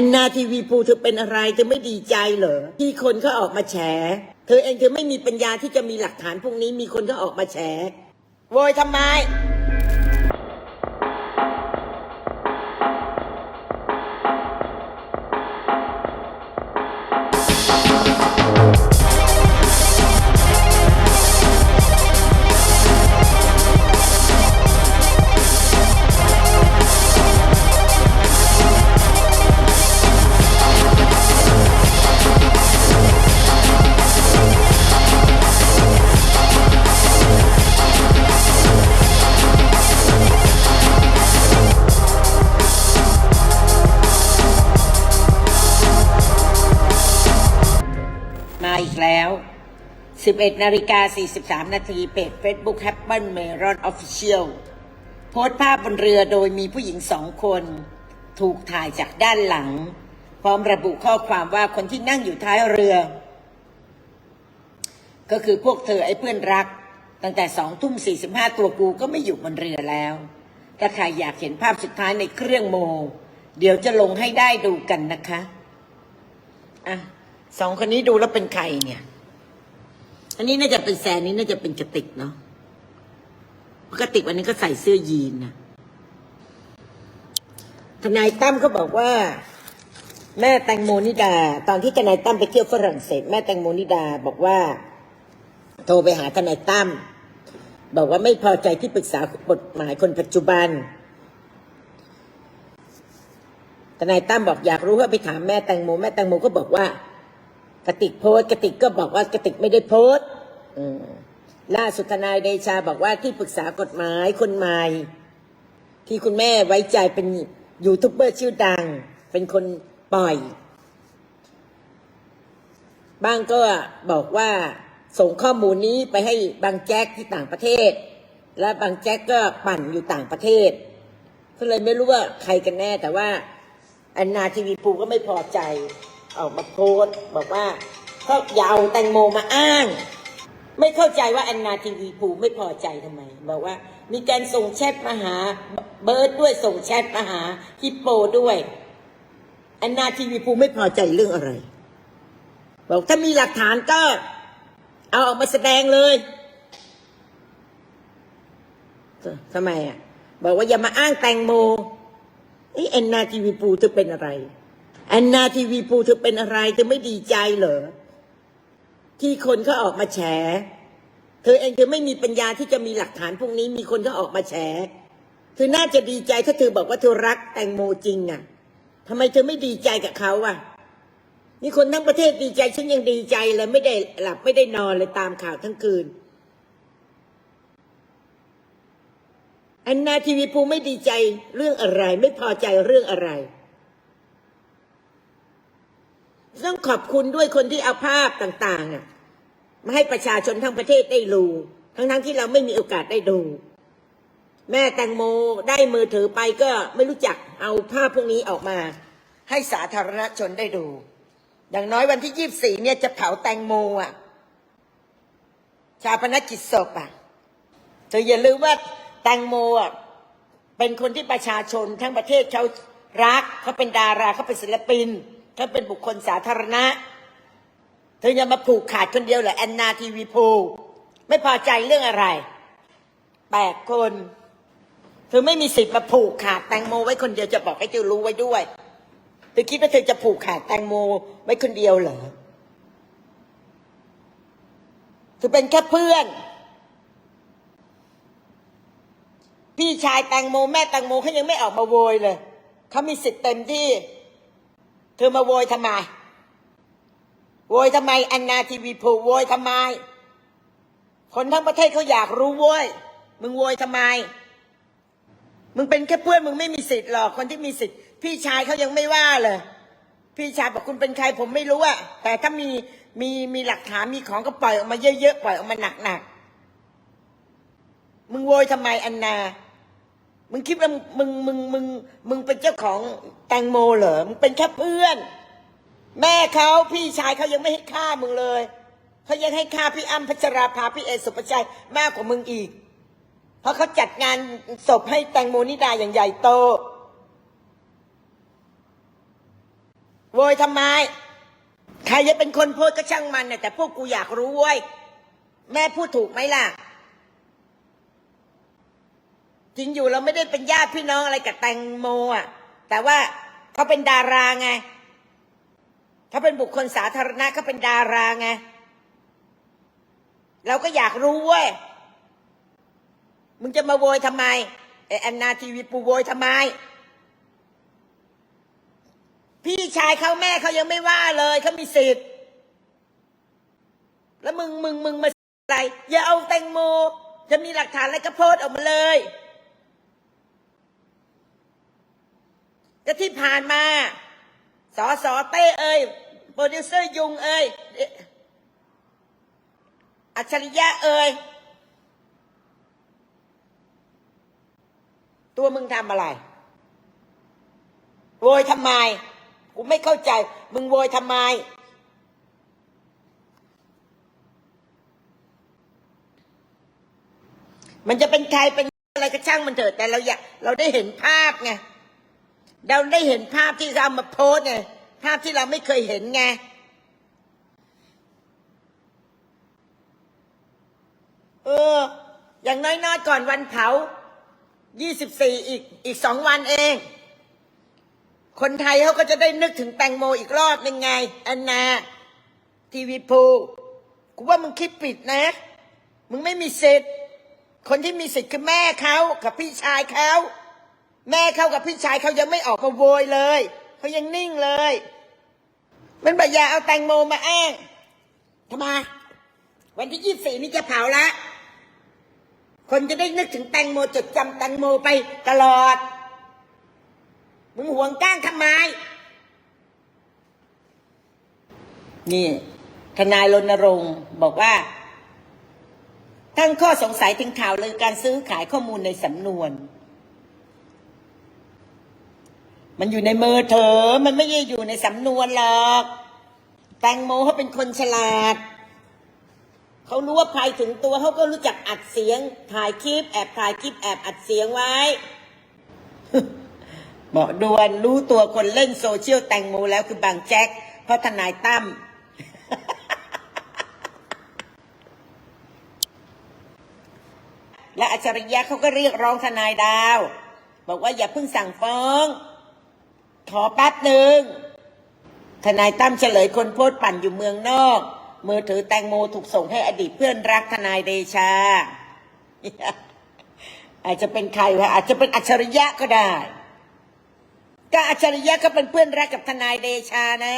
อนนาทีวีภูเธอเป็นอะไรเธอไม่ดีใจเหรอที่คนเขาออกมาแฉ เธอเองเธอไม่มีปัญญาที่จะมีหลักฐานพวกนี้มีคนเขาออกมาแฉโวยทำไม อีกแล้ว 11นาฬิกา43 นาทีเพจ Facebook h a p p e n Melon Official โพสต์ภาพบนเรือโดยมีผู้หญิงสองคน ถูกถ่ายจากด้านหลัง พร้อมระบุข้อความว่าคนที่นั่งอยู่ท้ายเรือ ก็คือพวกเธอไอ้เพื่อนรัก ตั้งแต่สองทุ่มสี่สิบห้าตัวกูก็ไม่อยู่บนเรือแล้ว ถ้าใครอยากเห็นภาพสุดท้ายในเครื่องโม เดี๋ยวจะลงให้ได้ดูกันนะคะอะ สองคนนี้ดูแล้วเป็นใครเนี่ย อันนี้น่าจะเป็นแซนนี่น่าจะเป็นกระติกเนาะกระติกวันนี้ก็ใส่เสื้อยีนนะทนายตั้มเขาบอกว่า แม่แตงโมนิดา ตอนที่ทนายตั้มไปเที่ยวฝรั่งเศส แม่แตงโมนิดาบอกว่า โทรไปหาทนายตั้มบอกว่าไม่พอใจที่ปรึกษากฎหมายคนปัจจุบันทนายตั้มบอกอยากรู้ว่าไปถามแม่แตงโมแม่แตงโมก็บอกว่า กติกโพสกติกก็บอกว่ากติกไม่ได้โพสอ่าสุดทนายเดชาบอกว่าที่ปรึกษากฎหมายคนใหม่ ที่คุณแม่ไว้ใจเป็นยูทูบเบอร์ชื่อดัง เป็นคนปล่อย บ้างก็บอกว่าส่งข้อมูลนี้ไปให้บางแจ็คที่ต่างประเทศ และบางแจ็คก็ปั่นอยู่ต่างประเทศ ก็เลยไม่รู้ว่าใครกันแน่แต่ว่าแอนนาทีวีปูก็ไม่พอใจ ออกมาโพสบอกว่าเขาอย่าเอาแตงโมมาอ้าง ไม่เข้าใจว่าแอนนาทีวีปูไม่พอใจทำไม บอกว่า มีการส่งแชทมาหาเบิร์ดด้วยส่งแชทมาหาฮิปโปด้วยแอนนาทีวีปูไม่พอใจเรื่องอะไร บอกถ้ามีหลักฐานก็ เอาออกมาแสดงเลยทำไมอะ บอกว่าอย่ามาอ้างแตงโมไอ้แอนนาทีวีปูเธอเป็นอะไร แอนนาทีวีปูเธอเป็นอะไร เธอไม่ดีใจเหรอ ที่คนเขาออกมาแฉ เธอเองเธอไม่มีปัญญาที่จะมีหลักฐานพวกนี้มีคนเขาออกมาแฉ เธอน่าจะดีใจถ้าเธอบอกว่าเธอรักแตงโมจริงอะทำไมเธอไม่ดีใจกับเขาอะ นี่คนทั้งประเทศดีใจฉันยังดีใจเลยไม่ได้หลับไม่ได้นอนเลยตามข่าวทั้งคืนแอนนาทีวีภูไม่ดีใจเรื่องอะไร ไม่พอใจเรื่องอะไร ต้องขอบคุณด้วยคนที่เอาภาพต่างๆมาให้ประชาชนทั้งประเทศได้ดูทั้งๆที่เราไม่มีโอกาสได้ดู แม่แตงโมได้มือถือไปก็ไม่รู้จักเอาภาพพวกนี้ออกมา ให้สาธารณชนได้ดูอย่างน้อยวันที่ยี่บสี่เนี่ยจะเผาแตงโมอะ ชาปนกิจศพอะเธออย่าลืมว่าแตงโมอะเป็นคนที่ประชาชนทั้งประเทศเขารักเขาเป็นดาราเขาเป็นศิลปิน เขาเป็นบุคคลสาธารณะ เธออย่ามาผูกขาดคนเดียวเหรอแอนนาทีวีพูไม่พอใจเรื่องอะไรแปดคนเธอไม่มีสิทธิ์มาผูกขาดแตงโมไว้คนเดียวจะบอกให้เธอรู้ไว้ด้วยเธอคิดว่าเธอจะผูกขาดแตงโมไว้คนเดียวเหรอเธอเป็นแค่เพื่อน พี่ชายแตงโมแม่แตงโมเขายังไม่ออกมาโวยเลยเขามีสิทธิ์เต็มที่ ธอมาโวยทำไม โวยทำไมแอนนาทีวีพูโวยทำไม คนทั้งประเทศเขาอยากรู้โวยมึงโวยทำไม มึงเป็นแค่เพื่อนมึงไม่มีสิทธิ์หรอกคนที่มีสิทธิ์ พี่ชายเขายังไม่ว่าเลย พี่ชายบอกคุณเป็นใครผมไม่รู้อะแต่ถ้ามีมีมีหลักฐานมีของก็ปล่อยออกมาเยอะๆปล่อยออกมาหนักๆมึงโวยทำไมอันนา มึงคิดว่ามึงมึงมึงมึงเป็นเจ้าของแตงโมเหรอมึงเป็นแค่เพื่อน แม่เขาพี่ชายเขายังไม่ให้ฆ่ามึงเลยเขายังให้ฆ่าพี่อ้ำพัชราภาพี่เอสุปชัยมากกว่ามึงอีก เพราะเขาจัดงานศพให้แตงโมนิดาอย่างใหญ่โตโวยทำไม ใครจะเป็นคนโพสก็ช่างมันน่ะแต่พวกกูอยากรู้เว้ยแม่พูดถูกไหมล่ะ ริงอยู่เราไม่ได้เป็นญาติพี่น้องอะไรกับแตงโมอะ แต่ว่าเขาเป็นดาราไงเขาเป็นบุคคลสาธารณะเขาเป็นดาราไงเราก็อยากรู้เว้ยมึงจะมาโวยทำไมไอแอนนาทีวีปูโวยทำไม พี่ชายเขาแม่เขายังไม่ว่าเลยเขามีสิทธิ์ แล้วมึงมึงมึงมาอะไร อย่าเอาแตงโม จะมีหลักฐานอะไรก็โพสออกมาเลย ก็ที่ผ่านมาสอสอเต้เอ้ยโปรดิวเซอร์ยุงเอ้ยอัจฉริยะเอ้ยตัวมึงทำอะไรโวยทำไมกูไม่เข้าใจ มึงโวยทำไม มันจะเป็นใครเป็นอะไรก็ช่างมันเถอะแต่เราอยากเราได้เห็นภาพไง เราได้เห็นภาพที่เราเอามาโพสไงภาพที่เราไม่เคยเห็นไงเออ อย่างน้อยๆก่อนวันเผา24อีกอีกสองวันเอง คนไทยเขาก็จะได้นึกถึงแตงโมอีกรอบหนึ่งไงแอนนา ทีวีพูกูว่ามึงคิดผิดนะ มึงไม่มีสิทธิ์ คนที่มีสิทธิ์คือแม่เขากับพี่ชายเขา แม่เข้ากับพี่ชายเขายังไม่ออกมาโวยเลยเขายังนิ่งเลย มันบอกอย่าเอาแตงโมมาอ้างทำไมวันที่ยี่สี่นี่จะเผาละ คนจะได้นึกถึงแตงโมจดจำแตงโมไปตลอด มึงห่วงก้างทำไม นี่ ทนายรณรงค์บอกว่าตั้งข้อสงสัยถึงข่าวลือการซื้อขายข้อมูลในสำนวน มันอยู่ในมือเธอ มันไม่ได้อยู่ในสำนวนหรอก แตงโมเขาเป็นคนฉลาด เขารู้ว่าภัยถึงตัวเขาก็รู้จักอัดเสียง ถ่ายคลิปแอบถ่ายคลิปแอบอัดเสียงไว้ บอกดวนรู้ตัวคนเล่นโซเชียลแตงโมแล้วคือบางแจ็ค เพราะทนายตั้มและอัจฉริยะเขาก็เรียกร้องทนายดาว บอกว่าอย่าเพิ่งสั่งฟ้อง ขอแป๊บหนึ่งทนายตั้มเฉลยคนโพสต์ปั่นอยู่เมืองนอก มือถือแตงโมถูกส่งให้อดีตเพื่อนรักทนายเดชา อาจจะเป็นใครวะอาจจะเป็นอัจฉริยะก็ได้ ก็อัจฉริยะก็เป็นเพื่อนรักกับทนายเดชานะ